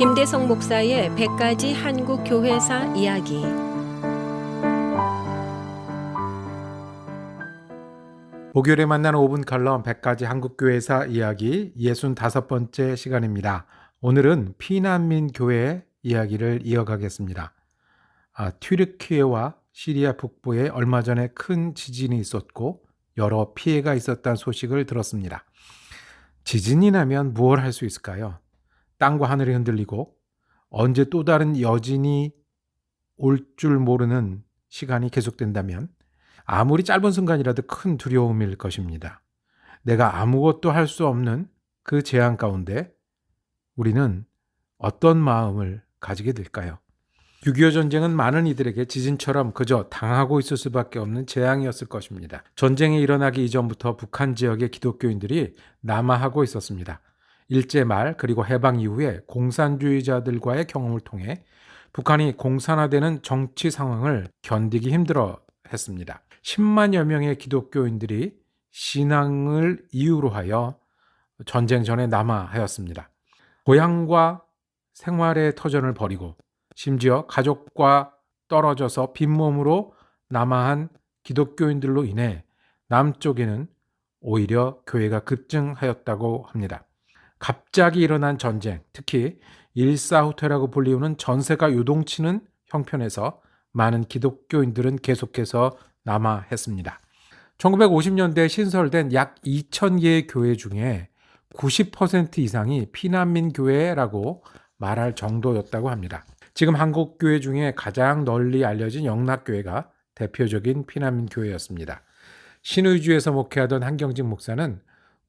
김대성 목사의 100가지 한국 교회사 이야기. 목요일에 만나는 5분 칼럼 100가지 한국 교회사 이야기 65번째 시간입니다. 오늘은 피난민 교회 이야기를 이어가겠습니다. 아, 튀르키예와 시리아 북부에 얼마 전에 큰 지진이 있었고 여러 피해가 있었다는 소식을 들었습니다. 지진이 나면 무엇 할 수 있을까요? 땅과 하늘이 흔들리고 언제 또 다른 여진이 올 줄 모르는 시간이 계속된다면 아무리 짧은 순간이라도 큰 두려움일 것입니다. 내가 아무것도 할 수 없는 그 재앙 가운데 우리는 어떤 마음을 가지게 될까요? 6.25 전쟁은 많은 이들에게 지진처럼 그저 당하고 있을 수밖에 없는 재앙이었을 것입니다. 전쟁이 일어나기 이전부터 북한 지역의 기독교인들이 남하하고 있었습니다. 일제 말 그리고 해방 이후에 공산주의자들과의 경험을 통해 북한이 공산화되는 정치 상황을 견디기 힘들어 했습니다. 10만여 명의 기독교인들이 신앙을 이유로 하여 전쟁 전에 남하하였습니다. 고향과 생활의 터전을 버리고 심지어 가족과 떨어져서 빈몸으로 남아한 기독교인들로 인해 남쪽에는 오히려 교회가 급증하였다고 합니다. 갑자기 일어난 전쟁, 특히 일사후퇴라고 불리우는 전세가 요동치는 형편에서 많은 기독교인들은 계속해서 남아 했습니다. 1950년대 신설된 약 2,000개의 교회 중에 90% 이상이 피난민 교회라고 말할 정도였다고 합니다. 지금 한국 교회 중에 가장 널리 알려진 영락교회가 대표적인 피난민 교회였습니다. 신의주에서 목회하던 한경직 목사는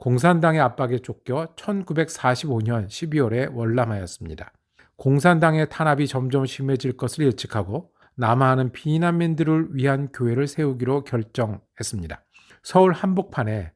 공산당의 압박에 쫓겨 1945년 12월에 월남하였습니다. 공산당의 탄압이 점점 심해질 것을 예측하고 남하하는 피난민들을 위한 교회를 세우기로 결정했습니다. 서울 한복판에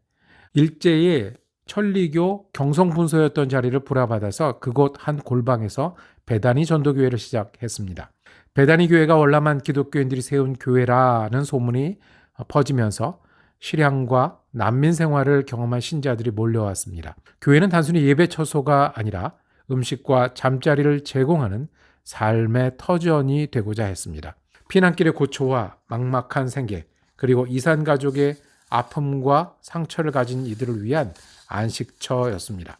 일제의 천리교 경성분소였던 자리를 불화받아서 그곳 한 골방에서 배단위 전도교회를 시작했습니다. 배단위 교회가 월남한 기독교인들이 세운 교회라는 소문이 퍼지면서 실향과 난민 생활을 경험한 신자들이 몰려왔습니다. 교회는 단순히 예배 처소가 아니라 음식과 잠자리를 제공하는 삶의 터전이 되고자 했습니다. 피난길의 고초와 막막한 생계, 그리고 이산 가족의 아픔과 상처를 가진 이들을 위한 안식처였습니다.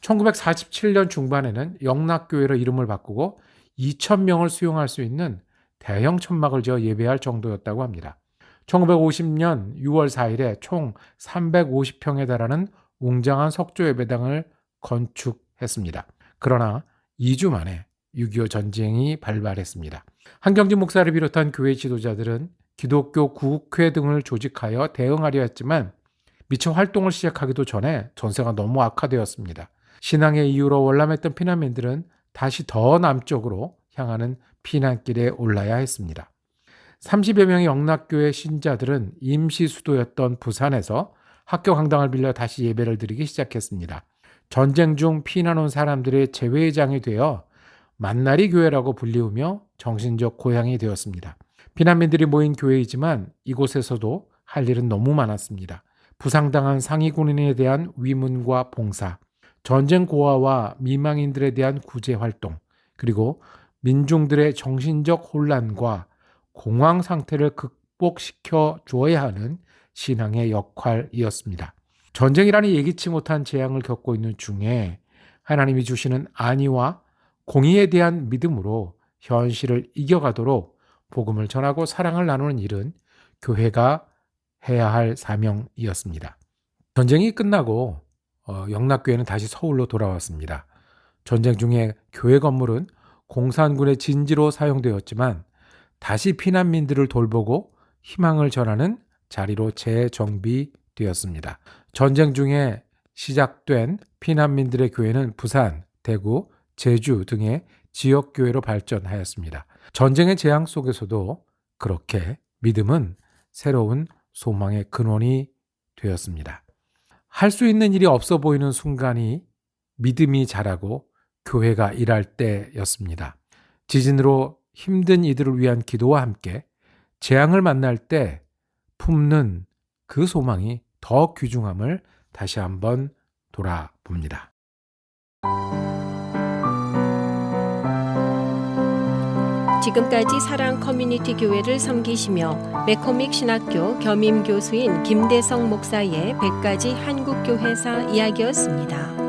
1947년 중반에는 영락교회로 이름을 바꾸고 2,000명을 수용할 수 있는 대형 천막을 지어 예배할 정도였다고 합니다. 1950년 6월 4일에 총 350평에 달하는 웅장한 석조 예배당을 건축했습니다. 그러나 2주 만에 6.25 전쟁이 발발했습니다. 한경진 목사를 비롯한 교회 지도자들은 기독교 구국회 등을 조직하여 대응하려 했지만 미처 활동을 시작하기도 전에 전세가 너무 악화되었습니다. 신앙의 이유로 월남했던 피난민들은 다시 더 남쪽으로 향하는 피난길에 올라야 했습니다. 30여 명의 영락교회 신자들은 임시 수도였던 부산에서 학교 강당을 빌려 다시 예배를 드리기 시작했습니다. 전쟁 중 피난 온 사람들의 재회장이 되어 만나리 교회라고 불리우며 정신적 고향이 되었습니다. 피난민들이 모인 교회이지만 이곳에서도 할 일은 너무 많았습니다. 부상당한 상위 군인에 대한 위문과 봉사, 전쟁 고아와 미망인들에 대한 구제 활동, 그리고 민중들의 정신적 혼란과 공황 상태를 극복시켜 주어야 하는 신앙의 역할이었습니다. 전쟁이라는 예기치 못한 재앙을 겪고 있는 중에 하나님이 주시는 안위와 공의에 대한 믿음으로 현실을 이겨가도록 복음을 전하고 사랑을 나누는 일은 교회가 해야 할 사명이었습니다. 전쟁이 끝나고 어, 영락교회는 다시 서울로 돌아왔습니다. 전쟁 중에 교회 건물은 공산군의 진지로 사용되었지만 다시 피난민들을 돌보고 희망을 전하는 자리로 재정비되었습니다. 전쟁 중에 시작된 피난민들의 교회는 부산, 대구, 제주 등의 지역 교회로 발전하였습니다. 전쟁의 재앙 속에서도 그렇게 믿음은 새로운 소망의 근원이 되었습니다. 할 수 있는 일이 없어 보이는 순간이 믿음이 자라고 교회가 일할 때였습니다. 지진으로 힘든 이들을 위한 기도와 함께 재앙을 만날 때 품는 그 소망이 더 귀중함을 다시 한번 돌아봅니다. 지금까지 사랑 커뮤니티 교회를 섬기시며 매코믹 신학교 겸임 교수인 김대성 목사의 100가지 한국교회사 이야기였습니다.